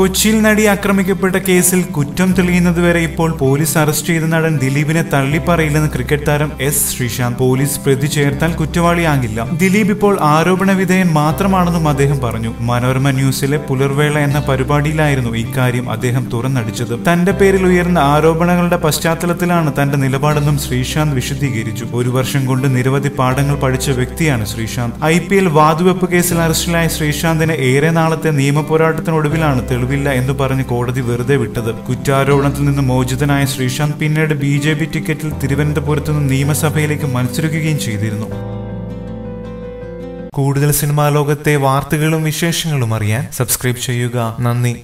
കൊച്ചിയിൽ നടി ആക്രമിക്കപ്പെട്ട കേസിൽ കുറ്റം തെളിയുന്നതുവരെ ഇപ്പോൾ പോലീസ് അറസ്റ്റ് ചെയ്ത നടൻ ദിലീപിനെ തള്ളിപ്പറയില്ലെന്ന് ക്രിക്കറ്റ് താരം എസ് ശ്രീശാന്ത്. പോലീസ് പ്രതി ചേർത്താൽ കുറ്റവാളിയാകില്ല. ദിലീപ് ഇപ്പോൾ ആരോപണ വിധേയൻ മാത്രമാണെന്നും അദ്ദേഹം പറഞ്ഞു. മനോരമ ന്യൂസിലെ പുലർവേള എന്ന പരിപാടിയിലായിരുന്നു ഇക്കാര്യം അദ്ദേഹം തുറന്നടിച്ചത്. തന്റെ പേരിൽ ഉയർന്ന ആരോപണങ്ങളുടെ പശ്ചാത്തലത്തിലാണ് തന്റെ നിലപാടെന്നും ശ്രീശാന്ത് വിശദീകരിച്ചു. ഒരു വർഷം കൊണ്ട് നിരവധി പാഠങ്ങൾ പഠിച്ച വ്യക്തിയാണ് ശ്രീശാന്ത്. ഐ പി എൽ വാതുവെപ്പ് കേസിൽ അറസ്റ്റിലായ ശ്രീശാന്തിനെ ഏറെ നാളത്തെ നിയമപോരാട്ടത്തിനൊടുവിലാണ് തെളിവില്ല എന്ന് പറഞ്ഞ് കോടതി വെറുതെ വിട്ടത്. കുറ്റാരോപണത്തിൽ നിന്ന് മോചിതനായ ശ്രീശാന്ത് പിന്നീട് ബി ജെ പി ടിക്കറ്റിൽ തിരുവനന്തപുരത്ത് നിന്ന് നിയമസഭയിലേക്ക് മത്സരിക്കുകയും ചെയ്തിരുന്നു. കൂടുതൽ സിനിമാ ലോകത്തെ വാർത്തകളും വിശേഷങ്ങളും അറിയാൻ സബ്സ്ക്രൈബ് ചെയ്യുക. നന്ദി.